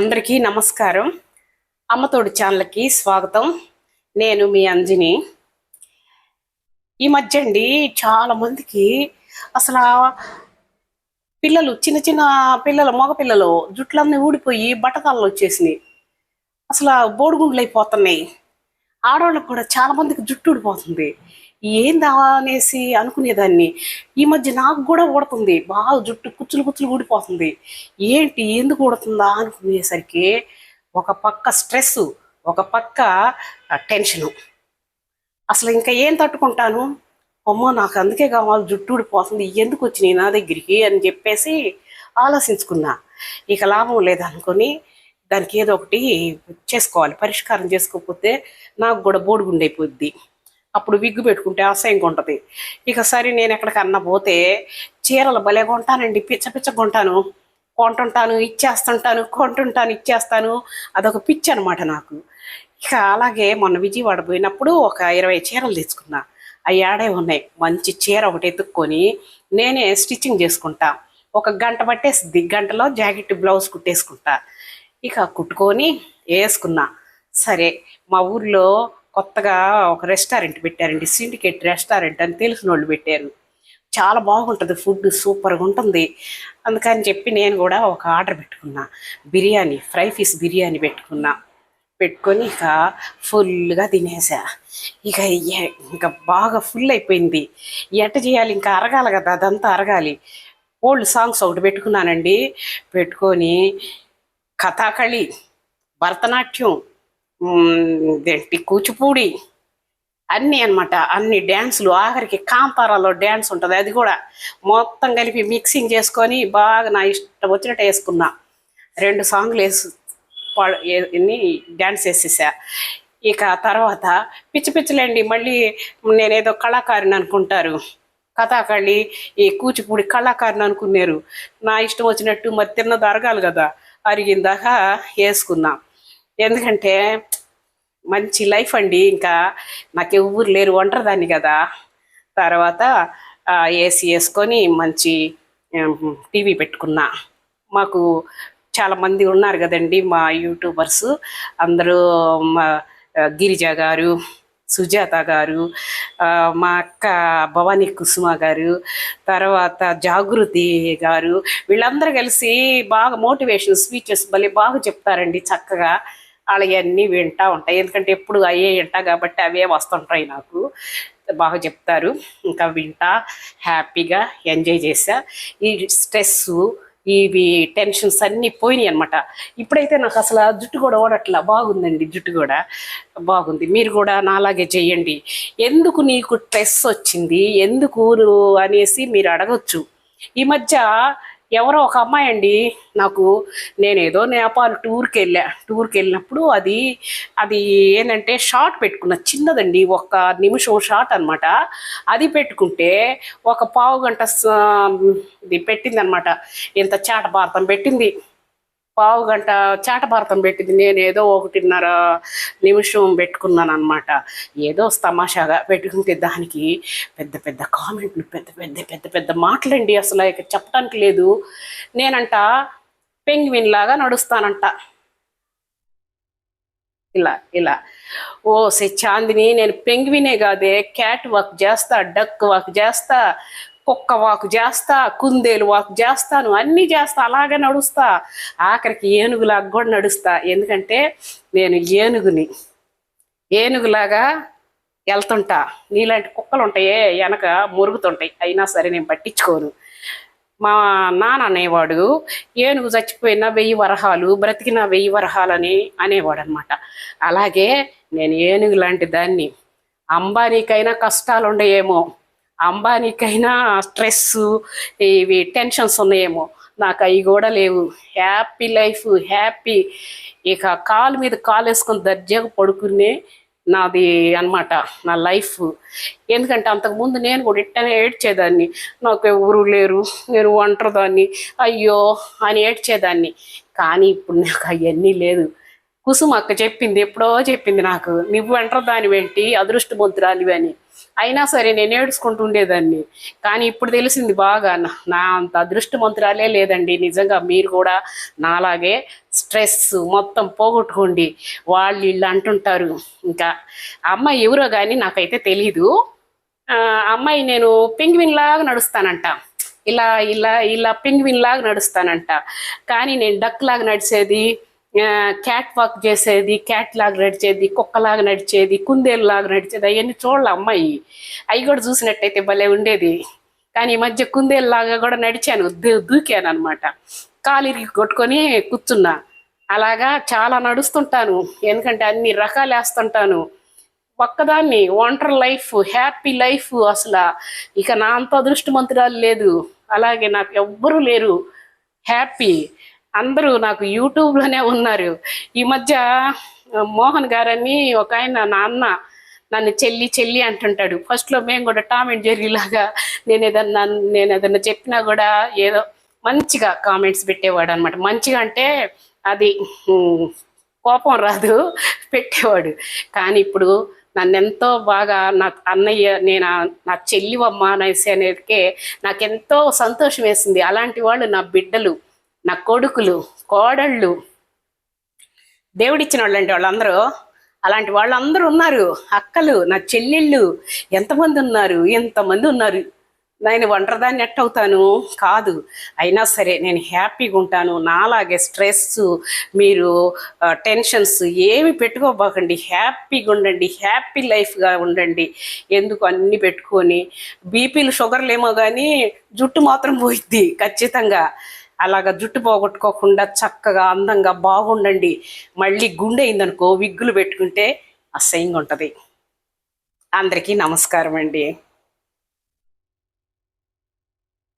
అందరికీ నమస్కారం. అమ్మతోడు ఛానల్కి స్వాగతం. నేను మీ అంజని. ఈ మధ్య అండి చాలా మందికి అసలు పిల్లలు చిన్న చిన్న పిల్లలు మగ పిల్లలు జుట్లన్నీ ఊడిపోయి బట్టతలలు వచ్చేసినాయి. అసలు బోడిగుండ్లు అయిపోతున్నాయి ఆడవాళ్ళకి కూడా చాలా మందికి జుట్టు ఊడిపోతుంది. ఏందా అనేసి అనుకునేదాన్ని. ఈ మధ్య నాకు కూడా ఊడుతుంది బాగా జుట్టు కుచ్చులు కుచ్చులు ఊడిపోతుంది. ఏంటి? ఎందుకు ఊడుతుందా అనుకునేసరికి ఒక పక్క స్ట్రెస్ ఒక పక్క టెన్షను. అసలు ఇంకా ఏం తట్టుకుంటాను? అమ్మో నాకు అందుకే కావాలి జుట్టు ఊడిపోతుంది. ఎందుకు వచ్చినాయి నా దగ్గరికి అని చెప్పేసి ఆలోచించుకున్నా. ఇక లాభం లేదనుకొని దానికి ఏదో ఒకటి చేసుకోవాలి. పరిష్కారం చేసుకోకపోతే నాకు కూడా బోడిగుండైపోద్ది. అప్పుడు విగ్గు పెట్టుకుంటే అసహ్యంగా ఉంటుంది. ఇక సరే నేను ఎక్కడికన్నా పోతే చీరలు భలే కొంటానండి పిచ్చ పిచ్చ కొంటాను. కొంటుంటాను ఇచ్చేస్తుంటాను కొంటుంటాను ఇచ్చేస్తాను. అదొక పిచ్చి అనమాట నాకు. ఇక అలాగే మొన్న విజయవాడ పోయినప్పుడు ఒక ఇరవై చీరలు తెచ్చుకున్నా అవి ఆడే ఉన్నాయి. మంచి చీర ఒకటి ఎత్తుక్కొని నేనే స్టిచ్చింగ్ చేసుకుంటా. ఒక గంట పట్టేసి గంటలో జాకెట్ బ్లౌజ్ కుట్టేసుకుంటా. ఇక కుట్టుకొని వేసుకున్నా. సరే మా ఊర్లో కొత్తగా ఒక రెస్టారెంట్ పెట్టారండి. సిండికేట్ రెస్టారెంట్ అని తెలిసిన వాళ్ళు పెట్టారు. చాలా బాగుంటుంది ఫుడ్ సూపర్గా ఉంటుంది. అందుకని చెప్పి నేను కూడా ఒక ఆర్డర్ పెట్టుకున్నా. బిర్యానీ ఫ్రై ఫిష్ బిర్యానీ పెట్టుకున్నా. పెట్టుకొని ఇక ఫుల్గా తినేసా. ఇక ఇంకా బాగా ఫుల్ అయిపోయింది. ఎట్ట చేయాలి? ఇంకా అరగాలి కదా అదంతా అరగాలి. ఓల్డ్ సాంగ్స్ ఒకటి పెట్టుకున్నానండి. పెట్టుకొని కథాకళి భరతనాట్యం మ్, కూచిపూడి అన్నీ అన్నమాట అన్ని డ్యాన్సులు. ఆఖరికి కాంతారాలో డ్యాన్స్ ఉంటుంది. అది కూడా మొత్తం కలిపి మిక్సింగ్ చేసుకొని బాగా నా ఇష్టం వచ్చినట్టు వేసుకున్నా. రెండు సాంగ్లు వేసు డ్యాన్స్ వేసేసా. ఇక తర్వాత పిచ్చి పిచ్చిలేండి మళ్ళీ నేనేదో కళాకారిని అనుకుంటారు. కథాకళి ఈ కూచిపూడి కళాకారిని అనుకున్నారు. నా ఇష్టం వచ్చినట్టు మరి తిన్నది అరగాలి కదా అరిగిందాక వేసుకున్నాం. ఎందుకంటే మంచి లైఫ్ అండి. ఇంకా నాకు ఎవరు లేరు ఒంటరిదాన్ని కదా. తర్వాత ఏసీ వేసుకొని మంచి టీవీ పెట్టుకున్నా. మాకు చాలా మంది ఉన్నారు కదండి మా యూట్యూబర్స్. అందరూ మా గిరిజ గారు సుజాత గారు మా అక్క భవానీ కుసుమ గారు తర్వాత జాగృతి గారు. వీళ్ళందరూ కలిసి బాగా మోటివేషన్ స్పీచెస్ భలే బాగా చెప్తారండి చక్కగా. వాళ్ళవన్నీ వింటా ఉంటాయి. ఎందుకంటే ఎప్పుడు అయ్యే వింటా కాబట్టి అవే వస్తుంటాయి నాకు. బాగా చెప్తారు. ఇంకా వింటా హ్యాపీగా ఎంజాయ్ చేసా ఈ స్ట్రెస్ ఇవి టెన్షన్స్ అన్నీ పోయినాయి అనమాట ఇప్పుడైతే నాకు అసలు ఆ జుట్టు కూడా ఓడట్లా. బాగుందండి జుట్టు కూడా. బాగుంది. మీరు కూడా నాలాగే చేయండి. ఎందుకు నీకు స్ట్రెస్ వచ్చింది? ఎందుకు అనేసి మీరు అడగచ్చు. ఈ మధ్య ఎవరో ఒక అమ్మాయి అండి. నాకు నేనేదో నేపాల్ టూర్కి వెళ్ళా. టూర్కి వెళ్ళినప్పుడు అది అది ఏంటంటే షార్ట్ పెట్టుకున్న చిన్నదండి. ఒక నిమిషం షార్ట్ అన్నమాట. అది పెట్టుకుంటే ఒక పావు గంట స- ఇది పెట్టింది అనమాట ఇంత చాట భారతం పెట్టింది. పావు గంట చాట భారతం పెట్టింది. నేను ఏదో ఒకటిన్నర నిమిషం పెట్టుకున్నాను అనమాట ఏదో తమాషాగా పెట్టుకుంటే దానికి పెద్ద పెద్ద కామెంట్లు పెద్ద పెద్ద పెద్ద పెద్ద మాటలండి అసలు. ఇక చెప్పడానికి లేదు. నేనంట పెంగ్విన్ లాగా నడుస్తానంట. ఇలా ఇలా. ఓ సే చాందిని నేను పెంగ్వినే కాదే. క్యాట్ వాక్ చేస్తా డక్ వాక్ చేస్తా కుక్క వాక్ చేస్తా కుందేలు వాక్ చేస్తాను అన్నీ చేస్తా అలాగే నడుస్తా. ఆఖరికి ఏనుగులాగా కూడా నడుస్తా. ఎందుకంటే నేను ఏనుగుని. ఏనుగులాగా వెళ్తుంటా నీలాంటి కుక్కలు ఉంటాయే వెనక మురుగుతుంటాయి. అయినా సరే నేను పట్టించుకోను. మా నాన్న అనేవాడు ఏనుగు చచ్చిపోయిన వెయ్యి వరహాలు బ్రతికిన వెయ్యి వరహాలని అనేవాడు అనమాట అలాగే నేను ఏనుగు లాంటి దాన్ని అంబానీకైనా కష్టాలు ఉండయేమో అంబానీకైనా స్ట్రెస్ ఇవి టెన్షన్స్ ఉన్నాయేమో నాకు అవి కూడా లేవు. Happy life happy. ఇక కాలు మీద కాలు వేసుకొని దర్జాగా పడుకునే నాది అన్నమాట నా లైఫ్. ఎందుకంటే అంతకుముందు నేను కూడా ఇట్టనే ఏడ్చేదాన్ని. నాకు ఎవరు లేరు నేను ఒంటరిదాన్ని. అయ్యో అని ఏడ్చేదాన్ని. కానీ ఇప్పుడు నాకు అవన్నీ లేదు. కుసుమ అక్క చెప్పింది ఎప్పుడో చెప్పింది నాకు. నువ్వు అంటారు దాని వెంటి అదృష్టవంతురాలివి అని. అయినా సరే నేను ఏడుచుకుంటూ ఉండేదాన్ని. కానీ ఇప్పుడు తెలిసింది బాగా నా- అంత అదృష్టవంతురాలే లేదండి. నిజంగా మీరు కూడా నాలాగే స్ట్రెస్ మొత్తం పోగొట్టుకోండి. వాళ్ళు వీళ్ళు అంటుంటారు. ఇంకా అమ్మాయి ఎవరో కానీ నాకైతే తెలీదు. అమ్మాయి నేను పెంగ్విన్ లాగా నడుస్తానంట. ఇలా ఇలా ఇలా పెంగ్విన్ లాగా నడుస్తానంట. కానీ నేను డక్ లాగా నడిచేది క్యాట్ వాక్ చేసేది క్యాట్ లాగా నడిచేది కుక్కలాగా నడిచేది కుందేలు లాగా నడిచేది అవన్నీ చూడాలి అమ్మాయి. అవి కూడా చూసినట్టయితే భలే ఉండేది. కానీ ఈ మధ్య కుందేలు లాగా కూడా నడిచాను దూకాను అనమాట కాలిరికి కొట్టుకొని కూర్చున్నా. అలాగా చాలా నడుస్తుంటాను. ఎందుకంటే అన్ని రకాలు వేస్తుంటాను. ఒక్కదాన్ని వంటర్ లైఫ్ హ్యాపీ లైఫ్ అసలు ఇక నా అంత అదృష్టవంతురాలు లేదు. అలాగే నాకు ఎవ్వరూ లేరు. హ్యాపీ అందరూ నాకు యూట్యూబ్లోనే ఉన్నారు. ఈ మధ్య మోహన్ గారని ఒక ఆయన నాన్న నన్ను చెల్లి చెల్లి అంటుంటాడు. ఫస్ట్లో మేము కూడా టామ్ అండ్ జెర్రీ లాగా నేను ఏదన్నా నేను ఏదన్నా చెప్పినా కూడా ఏదో మంచిగా కామెంట్స్ పెట్టేవాడు అనమాట మంచిగా అంటే అది కోపం రాదు పెట్టేవాడు. కానీ ఇప్పుడు నన్ను ఎంతో బాగా నా అన్నయ్య నేను నా నా చెల్లివమ్మ అనేసి అనేదికే నాకెంతో సంతోషం వేసింది. అలాంటి వాళ్ళు నా బిడ్డలు. నా కొడుకులు కోడళ్ళు. దేవుడిచ్చిన వాళ్ళంటే వాళ్ళందరూ అలాంటి వాళ్ళందరూ ఉన్నారు. అక్కలు నా చెల్లెళ్ళు ఎంతమంది ఉన్నారు? ఎంతమంది ఉన్నారు? నేను ఒంటరిదాన్ని ఎట్ అవుతాను? కాదు. అయినా సరే నేను హ్యాపీగా ఉంటాను. నాలాగే స్ట్రెస్ మీరు టెన్షన్స్ ఏమి పెట్టుకోబోకండి. హ్యాపీగా ఉండండి. హ్యాపీ లైఫ్గా ఉండండి. ఎందుకు అన్ని పెట్టుకొని? బీపీలు షుగర్లు ఏమో కానీ జుట్టు మాత్రం పోయిద్ది ఖచ్చితంగా. అలాగా జుట్టు పోగొట్టుకోకుండా చక్కగా అందంగా బాగుండండి. మళ్ళీ గుండె అయిందనుకో విగ్గులు పెట్టుకుంటే అసహ్యంగా ఉంటుంది. అందరికీ నమస్కారం అండి